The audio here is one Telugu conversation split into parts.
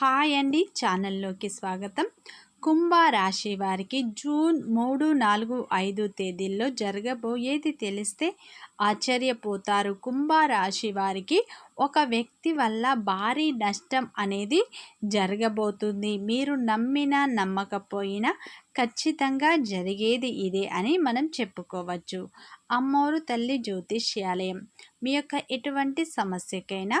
హాయ్ అండి ఛానల్లోకి స్వాగతం. కుంభ రాశి వారికి జూన్ మూడు నాలుగు ఐదు తేదీల్లో జరగబోయేది తెలిస్తే ఆశ్చర్యపోతారు. కుంభ రాశి వారికి ఒక వ్యక్తి వల్ల భారీ నష్టం అనేది జరగబోతుంది. మీరు నమ్మినా నమ్మకపోయినా ఖచ్చితంగా జరిగేది ఇదే అని మనం చెప్పుకోవచ్చు. అమ్మోరు తల్లి జ్యోతిష్యాలయం. మీ యొక్క ఎటువంటి సమస్యకైనా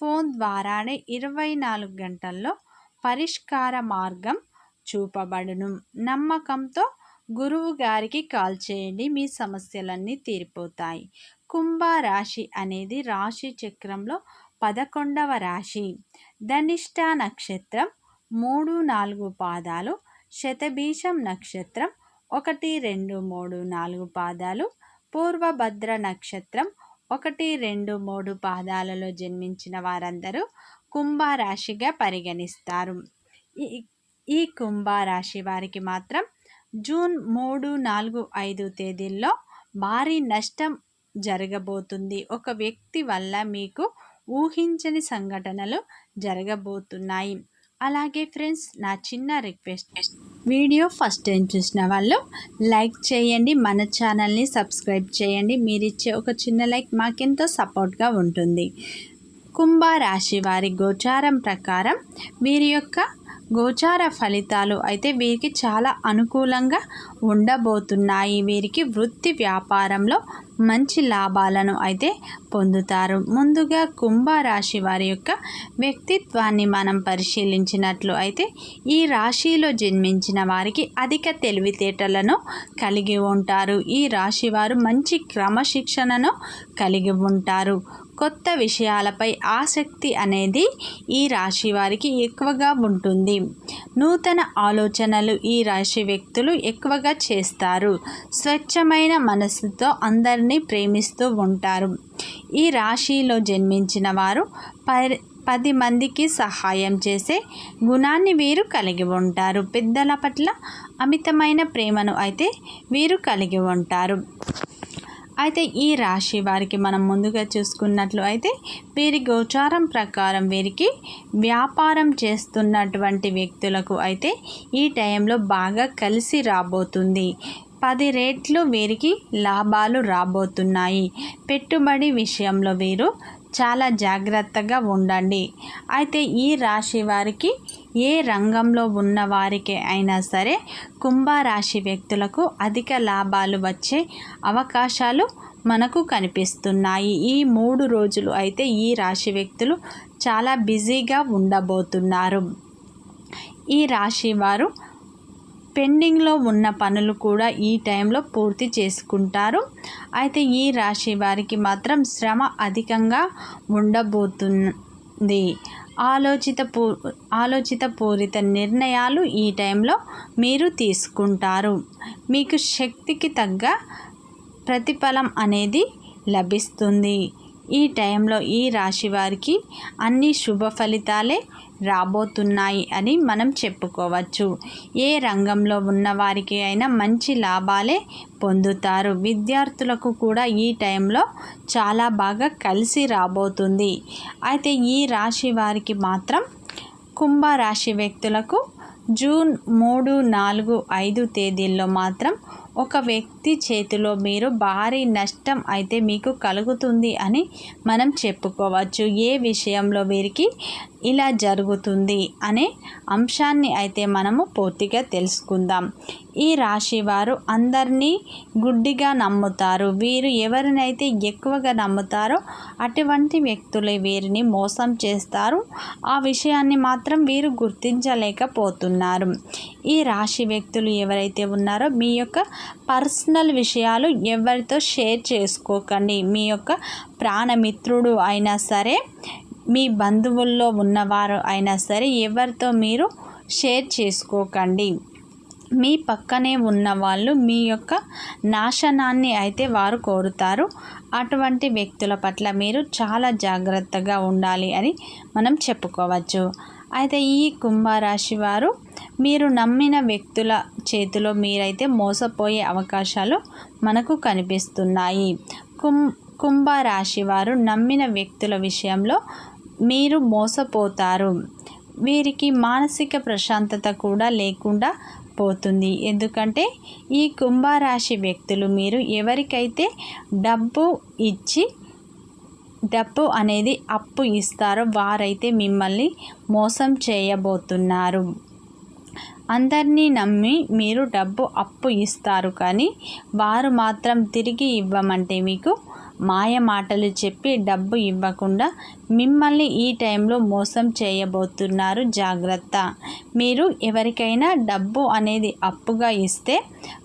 ఫోన్ ద్వారానే ఇరవై నాలుగు గంటల్లో పరిష్కార మార్గం చూపబడును. నమ్మకంతో గురువు గారికి కాల్ చేయండి. మీ సమస్యలన్నీ తీరిపోతాయి. కుంభ రాశి అనేది రాశి చక్రంలో పదకొండవ రాశి. ధనిష్ట నక్షత్రం మూడు నాలుగు పాదాలు శతభీషం నక్షత్రం ఒకటి రెండు మూడు నాలుగు పాదాలు పూర్వభద్ర నక్షత్రం ఒకటి రెండు మూడు పాదాలలో జన్మించిన వారందరూ కుంభరాశిగా పరిగణిస్తారు. ఈ ఈ కుంభరాశి వారికి మాత్రం జూన్ మూడు నాలుగు ఐదు తేదీల్లో భారీ నష్టం జరగబోతుంది. ఒక వ్యక్తి వల్ల మీకు ఊహించని సంఘటనలు జరగబోతున్నాయి. అలాగే ఫ్రెండ్స్ నా చిన్న రిక్వెస్ట్ వీడియో ఫస్ట్ టైం చూసిన వాళ్ళు లైక్ చేయండి మన ఛానల్ని సబ్స్క్రైబ్ చేయండి. మీరు ఇచ్చే ఒక చిన్న లైక్ మాకెంతో సపోర్ట్గా ఉంటుంది. కుంభ రాశి వారి గోచారం ప్రకారం వీరి యొక్క గోచార ఫలితాలు అయితే వీరికి చాలా అనుకూలంగా ఉండబోతున్నాయి. వీరికి వృత్తి వ్యాపారంలో మంచి లాభాలను అయితే పొందుతారు. ముందుగా కుంభరాశి వారి యొక్క వ్యక్తిత్వాన్ని మనం పరిశీలించినట్లు అయితే ఈ రాశిలో జన్మించిన వారికి అధిక తెలివితేటలను కలిగి ఉంటారు. ఈ రాశి వారు మంచి క్రమశిక్షణను కలిగి ఉంటారు. కొత్త విషయాలపై ఆసక్తి అనేది ఈ రాశి వారికి ఎక్కువగా ఉంటుంది. నూతన ఆలోచనలు ఈ రాశి వ్యక్తులు ఎక్కువగా చేస్తారు. స్వచ్ఛమైన మనసుతో అందరినీ ప్రేమిస్తూ ఉంటారు. ఈ రాశిలో జన్మించిన వారు పరి పది మందికి సహాయం చేసే గుణాన్ని వీరు కలిగి ఉంటారు. పెద్దల పట్ల అమితమైన ప్రేమను అయితే వీరు కలిగి ఉంటారు. అయితే ఈ రాశి వారికి మనం ముందుగా చూసుకున్నట్లు అయితే వీరి గోచారం ప్రకారం వీరికి వ్యాపారం చేస్తున్నటువంటి వ్యక్తులకు అయితే ఈ టైంలో బాగా కలిసి రాబోతుంది. పది రేట్లు వీరికి లాభాలు రాబోతున్నాయి. పెట్టుబడి విషయంలో వీరు చాలా జాగ్రత్తగా ఉండండి. అయితే ఈ రాశి వారికి ఏ రంగంలో ఉన్న వారికి అయినా సరే కుంభరాశి వ్యక్తులకు అధిక లాభాలు వచ్చే అవకాశాలు మనకు కనిపిస్తున్నాయి. ఈ మూడు రోజులు అయితే ఈ రాశి వ్యక్తులు చాలా బిజీగా ఉండబోతున్నారు. ఈ రాశి వారు పెండింగ్లో ఉన్న పనులు కూడా ఈ టైంలో పూర్తి చేసుకుంటారు. అయితే ఈ రాశి వారికి మాత్రం శ్రమ అధికంగా ఉండబోతుంది. ఆలోచిత పూ ఆలోచిత పూరిత నిర్ణయాలు ఈ టైంలో మీరు తీసుకుంటారు. మీకు శక్తికి తగ్గ ప్రతిఫలం అనేది లభిస్తుంది. ఈ టైంలో ఈ రాశి వారికి అన్ని శుభ ఫలితాలే రాబోతున్నాయి అని మనం చెప్పుకోవచ్చు. ఏ రంగంలో ఉన్నవారికి అయినా మంచి లాభాలే పొందుతారు. విద్యార్థులకు కూడా ఈ టైంలో చాలా బాగా కలిసి రాబోతుంది. అయితే ఈ రాశి వారికి మాత్రం కుంభరాశి వ్యక్తులకు జూన్ మూడు నాలుగు ఐదు తేదీల్లో మాత్రం ఒక వ్యక్తి చేతిలో మీరు భారీ నష్టం అయితే మీకు కలుగుతుంది అని మనం చెప్పుకోవచ్చు. ఏ విషయంలో వీరికి ఇలా జరుగుతుంది అనే అంశాన్ని అయితే మనము పూర్తిగా తెలుసుకుందాం. ఈ రాశి వారు అందరినీ గుడ్డిగా నమ్ముతారు. వీరు ఎవరినైతే ఎక్కువగా నమ్ముతారో అటువంటి వ్యక్తులు వీరిని మోసం చేస్తారు. ఆ విషయాన్ని మాత్రం వీరు గుర్తించలేకపోతున్నారు. ఈ రాశి వ్యక్తులు ఎవరైతే ఉన్నారో మీ యొక్క పర్సనల్ విషయాలు ఎవరితో షేర్ చేసుకోకండి. మీ యొక్క ప్రాణమిత్రుడు అయినా సరే మీ బంధువుల్లో ఉన్నవారు అయినా సరే ఎవరితో మీరు షేర్ చేసుకోకండి. మీ పక్కనే ఉన్న వాళ్ళు మీ యొక్క నాశనాన్ని అయితే వారు కోరుతారు. అటువంటి వ్యక్తుల పట్ల మీరు చాలా జాగ్రత్తగా ఉండాలి అని మనం చెప్పుకోవచ్చు. అయితే ఈ కుంభరాశి వారు మీరు నమ్మిన వ్యక్తుల చేతిలో మీరైతే మోసపోయే అవకాశాలు మనకు కనిపిస్తున్నాయి. కుం కుంభరాశి వారు నమ్మిన వ్యక్తుల విషయంలో మీరు మోసపోతారు. వీరికి మానసిక ప్రశాంతత కూడా లేకుండా పోతుంది. ఎందుకంటే ఈ కుంభరాశి వ్యక్తులు మీరు ఎవరికైతే డబ్బు ఇచ్చి డబ్బు అనేది అప్పు ఇస్తారో వారైతే మిమ్మల్ని మోసం చేయబోతున్నారు. అందరినీ నమ్మి మీరు డబ్బు అప్పు ఇస్తారు కానీ వారు మాత్రం తిరిగి ఇవ్వమంటే మీకు మాయ మాటలు చెప్పి డబ్బు ఇవ్వకుండా మిమ్మల్ని ఈ టైంలో మోసం చేయబోతున్నారు. జాగ్రత్త. మీరు ఎవరికైనా డబ్బు అనేది అప్పుగా ఇస్తే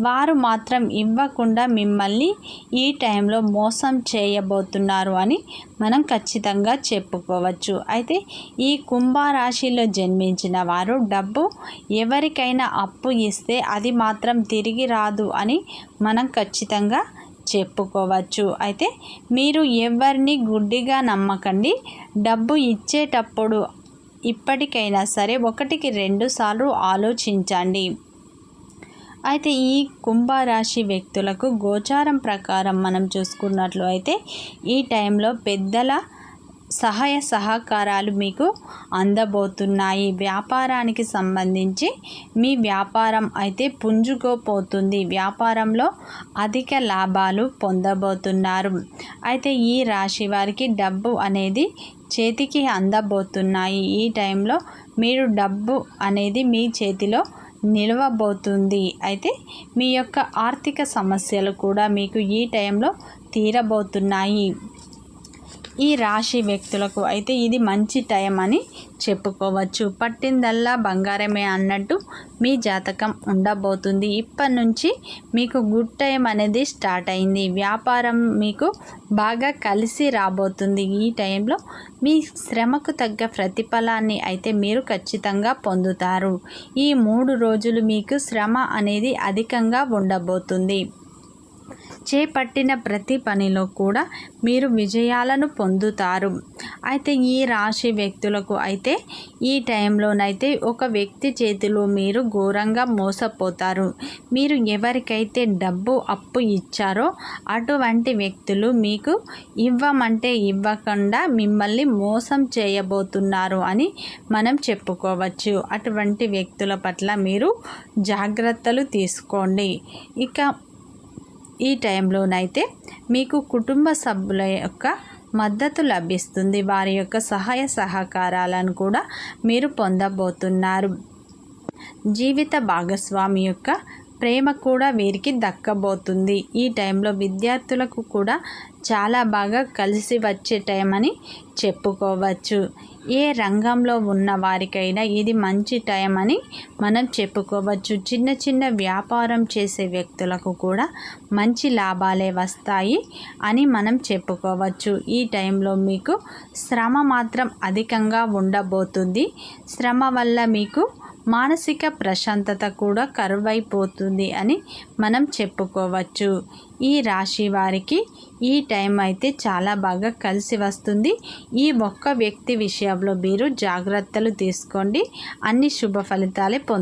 వారు మాత్రం ఇవ్వకుండా మిమ్మల్ని ఈ టైంలో మోసం చేయబోతున్నారు అని మనం ఖచ్చితంగా చెప్పుకోవచ్చు. అయితే ఈ కుంభరాశిలో జన్మించిన వారు డబ్బు ఎవరికైనా అప్పు ఇస్తే అది మాత్రం తిరిగి రాదు అని మనం ఖచ్చితంగా చెప్పుకోవచ్చు. అయితే మీరు ఎవరిని గుడ్డిగా నమ్మకండి. డబ్బు ఇచ్చేటప్పుడు ఇప్పటికైనా సరే ఒకటికి రెండు సార్లు ఆలోచించండి. అయితే ఈ కుంభరాశి వ్యక్తులకు గోచారం ప్రకారం మనం చూసుకున్నట్లు అయితే ఈ టైంలో పెద్దల సహాయ సహకారాలు మీకు అందబోతున్నాయి. వ్యాపారానికి సంబంధించి మీ వ్యాపారం అయితే పుంజుకోపోతుంది. వ్యాపారంలో అధిక లాభాలు పొందబోతున్నారు. అయితే ఈ రాశి వారికి డబ్బు అనేది చేతికి అందబోతున్నాయి. ఈ టైంలో మీరు డబ్బు అనేది మీ చేతిలో నిలవబోతుంది. అయితే మీ యొక్క ఆర్థిక సమస్యలు కూడా మీకు ఈ టైంలో తీరబోతున్నాయి. ఈ రాశి వ్యక్తులకు అయితే ఇది మంచి టైం అని చెప్పుకోవచ్చు. పట్టిందల్లా బంగారమే అన్నట్టు మీ జాతకం ఉండబోతుంది. ఇప్పటి నుంచి మీకు గుడ్ టైం అనేది స్టార్ట్ అయింది. వ్యాపారం మీకు బాగా కలిసి రాబోతుంది. ఈ టైంలో మీ శ్రమకు తగ్గ ప్రతిఫలాన్ని అయితే మీరు ఖచ్చితంగా పొందుతారు. ఈ మూడు రోజులు మీకు శ్రమ అనేది అధికంగా ఉండబోతుంది. చేపట్టిన ప్రతి పనిలో కూడా మీరు విజయాలను పొందుతారు. అయితే ఈ రాశి వ్యక్తులకు అయితే ఈ టైంలోనైతే ఒక వ్యక్తి చేతిలో మీరు ఘోరంగా మోసపోతారు. మీరు ఎవరికైతే డబ్బు అప్పు ఇచ్చారో అటువంటి వ్యక్తులు మీకు ఇవ్వమంటే ఇవ్వకుండా మిమ్మల్ని మోసం చేయబోతున్నారు అని మనం చెప్పుకోవచ్చు. అటువంటి వ్యక్తుల పట్ల మీరు జాగ్రత్తలు తీసుకోండి. ఇక ఈ టైంలోనైతే మీకు కుటుంబ సభ్యుల యొక్క మద్దతు లభిస్తుంది. వారి యొక్క సహాయ సహకారాలను కూడా మీరు పొందబోతున్నారు. జీవిత భాగస్వామి యొక్క ప్రేమ కూడా వీరికి దక్కబోతుంది. ఈ టైంలో విద్యార్థులకు కూడా చాలా బాగా కలిసి వచ్చే టైం అని చెప్పుకోవచ్చు. ఏ రంగంలో ఉన్న వారికైనా ఇది మంచి టైం అని మనం చెప్పుకోవచ్చు. చిన్న చిన్న వ్యాపారం చేసే వ్యక్తులకు కూడా మంచి లాభాలే వస్తాయి అని మనం చెప్పుకోవచ్చు. ఈ టైంలో మీకు శ్రమ మాత్రం అధికంగా ఉండబోతుంది. శ్రమ వల్ల మీకు మానసిక ప్రశాంతత కూడా కరువైపోతుంది అని మనం చెప్పుకోవచ్చు. ఈ రాశి వారికి ఈ టైం అయితే చాలా బాగా కలిసి వస్తుంది. ఈ ఒక్క వ్యక్తి విషయంలో మీరు జాగ్రత్తలు తీసుకోండి. అన్ని శుభ ఫలితాలే పొందుతారు.